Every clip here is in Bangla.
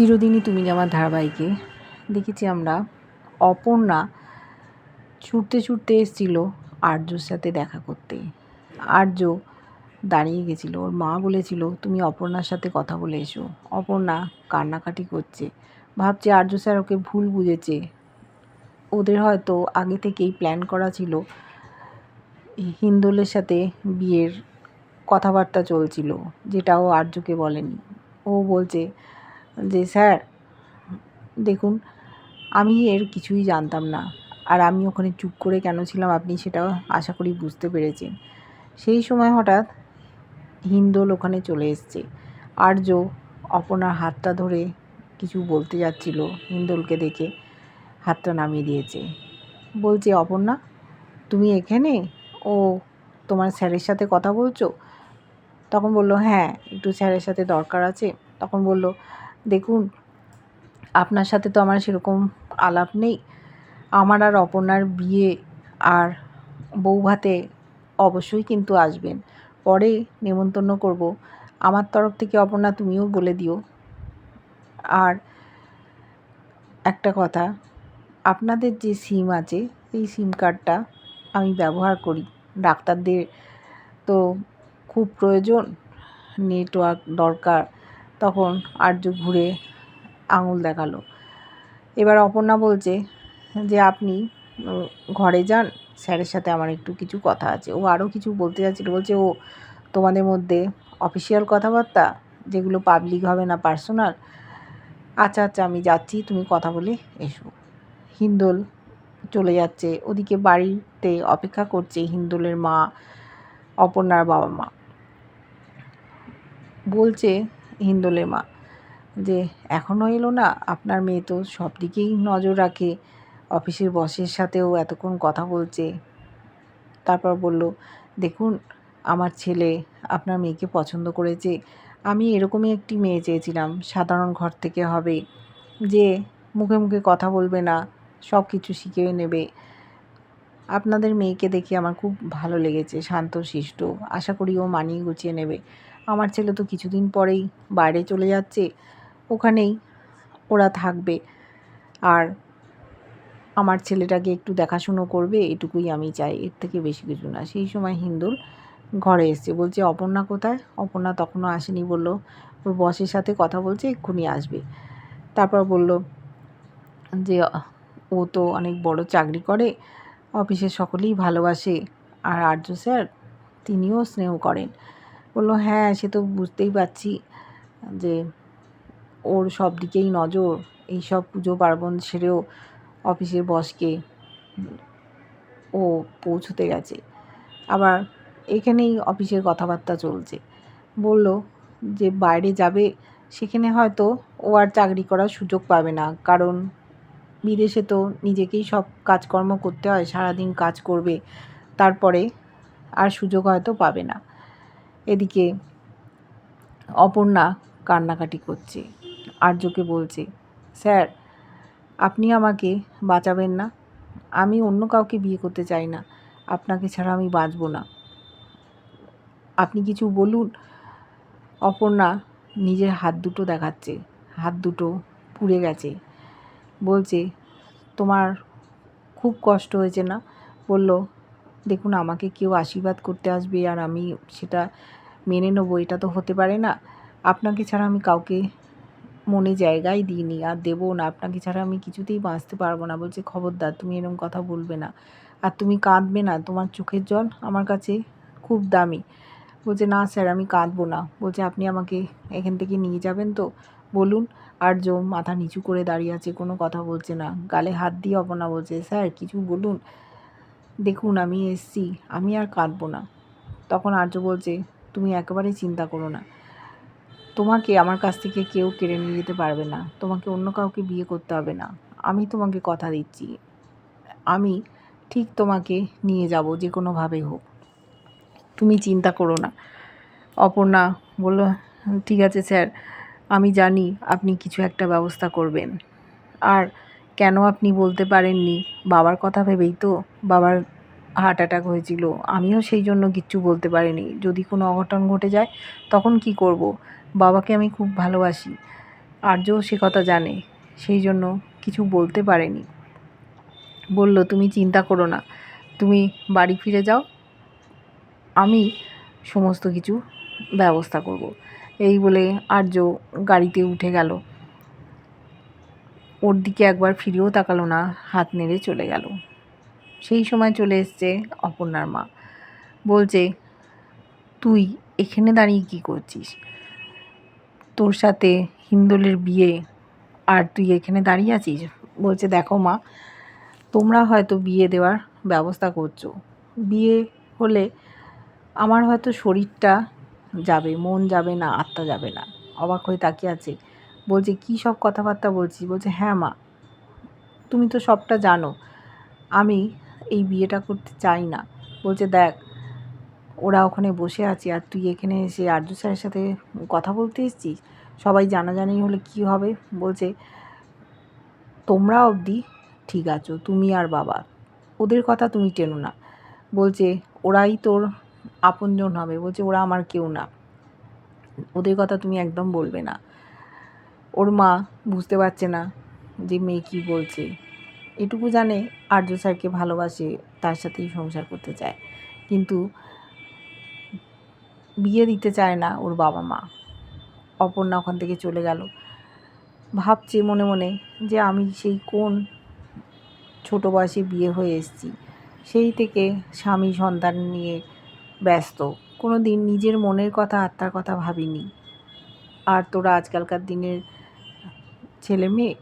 চিরদিনই তুমি আমার ধারাবাহিকে। দেখেছি আমরা অপর্ণা ছুটতে ছুটতে এসেছিল আর্যর সাথে দেখা করতে। আর্য দাঁড়িয়ে গেছিল, ওর মা বলেছিল, তুমি অপর্ণার সাথে কথা বলে এসো। অপর্ণা কান্নাকাটি করছে, ভাবছে আর্য স্যার ওকে ভুল বুঝেছে। ওদের হয়তো আগে থেকেই প্ল্যান করা ছিল, হিন্দোলের সাথে বিয়ের কথাবার্তা চলছিল যেটা ও আর্যকে বলেনি। ও বলছে যে স্যার, দেখুন, আমি এর কিছুই জানতাম না। আর আমি ওখানে চুপ করে কেন ছিলাম আপনি সেটাও আশা করি বুঝতে পেরেছেন। সেই সময় হঠাৎ হিন্দোল ওখানে চলে এসছে। আর্য অপনার হাতটা ধরে কিছু বলতে যাচ্ছিল হিন্দোলকে দেখে, হাতটা নামিয়ে দিয়েছে। বলছে, অপর্ণা, তুমি এখানে? ও, তোমার স্যারের সাথে কথা বলছো? তখন বলল হ্যাঁ একটু স্যারের সাথে দরকার আছে। তখন বলল দেখুন, আপনার সাথে তো আমার সেরকম আলাপ নেই। আমার আর অপর্ণার বিয়ে আর বউ ভাতে অবশ্যই কিন্তু আসবেন। পরে নেমন্তন্ন করব। আমার তরফ থেকে অপর্ণা, তুমিও বলে দিও। আর একটা কথা, আপনাদের যে সিম আছে সেই সিম কার্ডটা আমি ব্যবহার করি। ডাক্তারদের তো খুব প্রয়োজন, নেটওয়ার্ক দরকার। তখন আর্য ঘুরে আঙুল দেখাল। এবার অপর্ণা বলছে যে, আপনি ঘরে যান, স্যারের সাথে আমার একটু কিছু কথা আছে। ও আরও কিছু বলতে যাচ্ছিল। বলছে, ও, তোমাদের মধ্যে অফিসিয়াল কথাবার্তা, যেগুলো পাবলিক হবে না পার্সোনাল আচ্ছা আচ্ছা আমি যাচ্ছি, তুমি কথা বলে এসো। হিন্দোল চলে যাচ্ছে। ওদিকে বাড়িতে অপেক্ষা করছে হিন্দোলের মা, অপর্ণার বাবা মা। বলছে হিন্দোলের মা যে এখনও এলো না, আপনার মেয়ে তো সব দিকেই নজর রাখে। অফিসের বসের সাথেও এতক্ষণ কথা বলছে। তারপর বলল, দেখুন, আমার ছেলে আপনার মেয়েকে পছন্দ করেছে। আমি এরকমই একটি মেয়ে চেয়েছিলাম, সাধারণ ঘর থেকে হবে। যে মুখে মুখে কথা বলবে না, সব কিছু শিখে নেবে। আপনাদের মেয়েকে দেখে আমার খুব ভালো লেগেছে, শান্ত, শিষ্ট। আশা করি ও মানিয়ে গুছিয়ে নেবে। আমার ছেলে তো কিছুদিন পরেই বাইরে চলে যাচ্ছে, ওখানেই ওরা থাকবে। আর আমার ছেলেটাকে একটু দেখাশুনো করবে, এটুকুই আমি চাই, এর থেকে বেশি কিছু না। সেই সময় হিন্দুর ঘরে এসছে, বলছে, অপর্ণা কোথায়? অপর্ণা তখনও আসেনি, বলল, ওর বসের সাথে কথা বলছে, এক্ষুনি আসবে। তারপর বলল যে, ও তো অনেক বড় চাকরি করে, অফিসের সকলেই ভালোবাসে। আর আর্য স্যার, তিনিও স্নেহ করেন। বলল হ্যাঁ সে তো বুঝতেই পারছি যে ওর সব দিকেই নজর। এই সব পুজো পার্বণ সেরেও অফিসের বসকে ও পৌঁছতে গেছে। আবার এখানেই অফিসের কথাবার্তা চলছে। বলল যে, বাইরে যাবে, সেখানে হয়তো ও আর চাকরি করার সুযোগ পাবে না। কারণ বিদেশে তো নিজেকেই সব কাজকর্ম করতে হয়, সারাদিন কাজ করবে। তারপরে আর সুযোগ হয়তো পাবে না। এদিকে অপর্ণা কান্নাকাটি করছে। আর্যকে বলছে, স্যার, আপনি আমাকে বাঁচাবেন না। আমি অন্য কাউকে বিয়ে করতে চাই না। আপনাকে ছাড়া আমি বাঁচব না। আপনি কিছু বলুন। অপর্ণা নিজের হাত দুটো দেখাচ্ছে। হাত দুটো পুড়ে গেছে। বলছে, তোমার খুব কষ্ট হয়েছে না? বলল দেখুন, আমাকে কেউ আশীর্বাদ করতে আসবে আর আমি সেটা মেনে নেব, এটা তো হতে পারে না। আপনাকে ছাড়া আমি কাউকে মনে জায়গায় দিইনি আর দেবো না। আপনাকে ছাড়া আমি কিছুতেই বাঁচতে পারব না। বলছে, খবরদার, তুমি এরকম কথা বলবে না। আর তুমি কাঁদবে না। তোমার চোখের জল আমার কাছে খুব দামি। বলছে, না স্যার, আমি কাঁদবো না। বলছে, আপনি আমাকে এখান থেকে নিয়ে যাবেন তো? বলুন। আর্য মাথা নিচু করে দাঁড়িয়ে আছে, কোনো কথা বলছে না। গালে হাত দিয়ে অপনা বলছে, স্যার, কিছু বলুন। দেখুন, আমি এসছি, আমি আর কাঁদবো না। তখন আর্য বলছে, তুমি একেবারেই চিন্তা করো না। তোমাকে আমার কাছ থেকে কেউ কেড়ে নিয়ে যেতে পারবে না। তোমাকে অন্য কাউকে বিয়ে করতে হবে না। আমি তোমাকে কথা দিচ্ছি। আমি ঠিক তোমাকে নিয়ে যাব, যে কোনোভাবে হোক। তুমি চিন্তা করো না। অপর্ণা বলল, ঠিক আছে স্যার, আমি জানি আপনি কিছু একটা ব্যবস্থা করবেন। আর কেন আপনি বলতে পারেননি? বাবার কথা ভেবেই তো বাবার হার্ট অ্যাটাক হয়েছিল। আমিও সেই জন্য কিচ্ছু বলতে পারিনি। যদি কোনো অঘটন ঘটে যায়, তখন কি করব? বাবাকে আমি খুব ভালোবাসি। আর্যও সে কথা জানে। সেই জন্য কিছু বলতে পারেনি। বলল, তুমি চিন্তা করো না। তুমি বাড়ি ফিরে যাও। আমি সমস্ত কিছু ব্যবস্থা করব। এই বলে আর্য গাড়িতে উঠে গেল। ওর দিকে একবার ফিরেও তাকালো না, হাত নেড়ে চলে গেল। সেই সময় চলে এসছে অপর্ণার মা। বলছে, তুই এখানে দাঁড়িয়ে কি করছিস? তোর সাথে হিন্দোলের বিয়ে, আর তুই এখানে দাঁড়িয়ে আছিস? বলছে, দেখো মা, তোমরা হয়তো বিয়ে দেওয়ার ব্যবস্থা করছ। বিয়ে হলে আমার হয়তো শরীরটা যাবে, মন যাবে না, আত্মা যাবে না। অবাক হয়ে তাকিয়ে আছে বলছে, কী সব কথাবার্তা বলছি বলছে হ্যাঁ মা, তুমি তো সবটা জানো। আমি এই বিয়েটা করতে চাই না। বলছে, দেখ, ওরা ওখানে বসে আছে আর তুই এখানে এসে আর্য স্যারের সাথে কথা বলতে এসেছিস? সবাই জানাজানি হলে কি হবে? বলছে, তোমরা অবধি ঠিক আছো, তুমি আর বাবা। ওদের কথা তুমি টেনো না। বলছে, ওরাই তোর আপনজন হবে। বলছে, ওরা আমার কেউ না। ওদের কথা তুমি একদম বলবে না। ওর মা বুঝতে পারছে না যে মেয়ে কী বলছে। এটুকু জানে আর্য স্যারকে ভালোবাসে, তার সাথেই সংসার করতে চায়। কিন্তু বিয়ে দিতে চায় না ওর বাবা মা। অপর্ণা ওখান থেকে চলে গেল। ভাবছে মনে মনে যে আমি সেই কোন ছোটো বয়সে বিয়ে হয়ে এসেছি। সেই থেকে স্বামী সন্তান নিয়ে ব্যস্ত। কোনো দিন নিজের মনের কথা, আত্মার কথা ভাবিনি। আর তোরা আজকালকার দিনের ছেলে মেয়ে?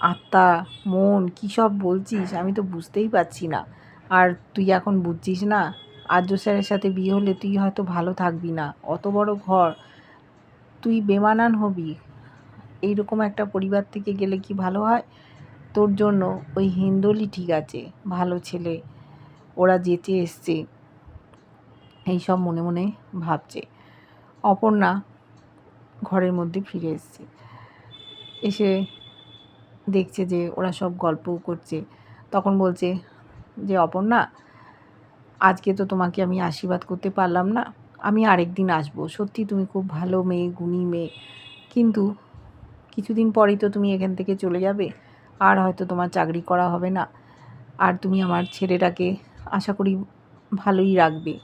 আত্মা, মন, কী সব বলছিস? আমি তো বুঝতেই পারছি না। আর তুই এখন বুঝছিস না? আর্য স্যারের সাথে বিয়ে হলে তুই হয়তো ভালো থাকবি না। অত বড় ঘর। তুই বেমানান হবি। এইরকম একটা পরিবার থেকে গেলে কি ভালো হয়? তোর জন্য ওই হিন্দোলি ঠিক আছে। ভালো ছেলে। ওরা যেতে এসছে। এইসব মনে মনে ভাবছে। অপর্ণা ঘরের মধ্যে ফিরে এসছে। এসে দেখছে যে ওরা সব গল্প করছে। তখন বলছে যে, অপর্ণা, আজকে তো তোমাকে আমি আশীর্বাদ করতে পারলাম না। আমি আরেক দিন আসব। সত্যি তুমি খুব ভালো মেয়ে, গুণী মেয়ে। কিন্তু কিছুদিন পরেই তো তুমি এখান থেকে চলে যাবে। আর হয়তো তোমার চাকরি করা হবে না। আর তুমি আমার ছেলেটাকে আশা করি ভালোই রাখবে।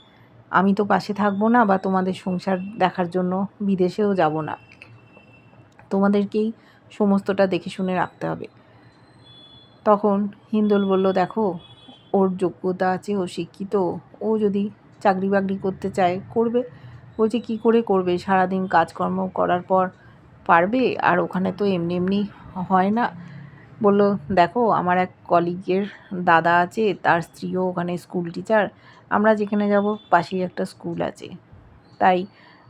আমি তো পাশে থাকব না বা তোমাদের সংসার দেখার জন্য বিদেশেও যাব না। তোমাদেরকেই সমস্তটা দেখে শুনে রাখতে হবে। তখন হিন্দোল বলল, দেখো, ওর যোগ্যতা আছে, ও শিক্ষিত। ও যদি চাকরি বাকরি করতে চায়, করবে। বলছে, কি করে করবে? সারাদিন কাজকর্ম করার পর পারবে? আর ওখানে তো এমনি এমনি হয় না। বলল, দেখো, আমার এক কলিগের দাদা আছে, তার স্ত্রীও ওখানে স্কুল টিচার। আমরা যেখানে যাব, পাশেই একটা স্কুল আছে। তাই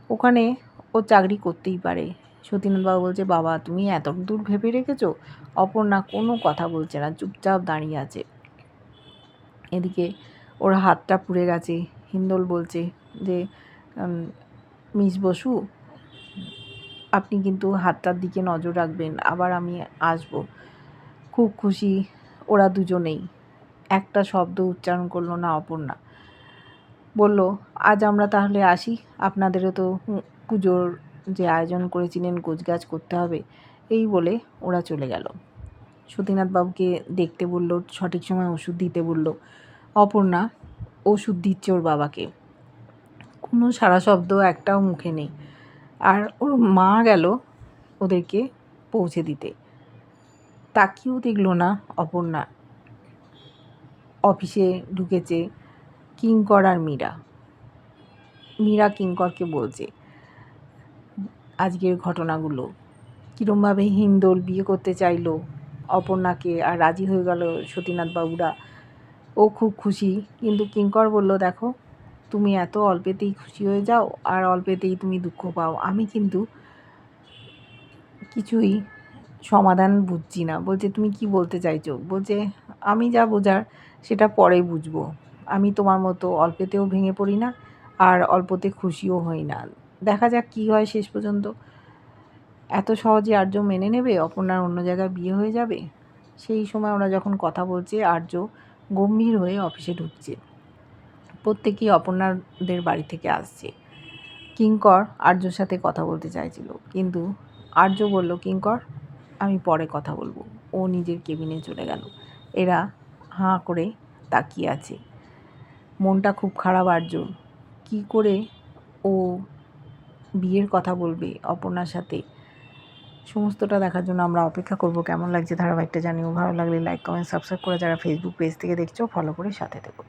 ওখানে ও চাকরি করতেই পারে। সতীনাথবাবু বলছে, বাবা, তুমি এত দূর ভেবে রেখেছো? অপর্ণা কোনো কথা বলছে না, চুপচাপ দাঁড়িয়ে আছে। এদিকে ওর হাতটা পুড়ে গেছে। হিন্দোল বলছে যে মিস বসু, আপনি কিন্তু হাতটার দিকে নজর রাখবেন, আবার আমি আসব। খুব খুশি ওরা দুজনেই। একটা শব্দ উচ্চারণ করল না অপর্ণা। বলল, আজ আমরা তাহলে আসি, আপনাদেরও তো পুজোর যে আয়োজন করেছিলেন, গোছগাছ করতে হবে, এই বলে ওরা চলে গেল। সতীনাথবাবুকে দেখতে বলল, সঠিক সময় ওষুধ দিতে বলল, অপর্ণা, ওষুধ দিচ্ছে ওর বাবাকে। কোনো সারা শব্দ একটাও মুখে নেই। আর ওর মা গেল ওদেরকে পৌঁছে দিতে। তাকিয়েও দেখল না অপর্ণা। অফিসে ঢুকেছে কিঙ্কর আর মীরা। মীরা কিঙ্করকে বলছে আজকের ঘটনাগুলো। কীরমভাবে হিন্দোল বিয়ে করতে চাইলো, অপর্ণাকে আর রাজি হয়ে গেল সতীনাথ বাবুরা ও খুব খুশি, কিন্তু কিঙ্কর বলল, দেখো, তুমি এত অল্পেতেই খুশি হয়ে যাও, আর অল্পেতেই তুমি দুঃখ পাও। আমি কিন্তু কিছুই সমাধান বুঝছি না। বলছে, তুমি কি বলতে চাইছো? বলছে, আমি যা বোঝার সেটা পরে বুঝব। আমি তোমার মতো অল্পেতেও ভেঙে পড়ি না, আর অল্পতে খুশিও হই না। দেখা যাক কী হয় শেষ পর্যন্ত। এত সহজে আর্য মেনে নেবে? অপর্ণার অন্য জায়গায় বিয়ে হয়ে যাবে? সেই সময় ওরা যখন কথা বলছে, আর্য গম্ভীর হয়ে অফিসে ঢুকছে। প্রত্যেকেই অপর্ণাদের বাড়ি থেকে আসছে। কিঙ্কর আর্যর সাথে কথা বলতে চাইছিল। কিন্তু আর্য বলল, কিঙ্কর, আমি পরে কথা বলব। ও নিজের কেবিনে চলে গেল। এরা হাঁ করে তাকিয়ে আছে। মনটা খুব খারাপ আর্যর। কী করে ও বিয়ের কথা বলবে অপর্ণার সাথে। সমস্তটা দেখার জন্য আমরা অপেক্ষা করব কেমন লাগছে ধারাবাহিকটা জানিও। ভালো লাগলে লাইক কমেন্ট সাবস্ক্রাইব করে যারা ফেসবুক পেজ থেকে দেখছ ফলো করে সাথে থেকো।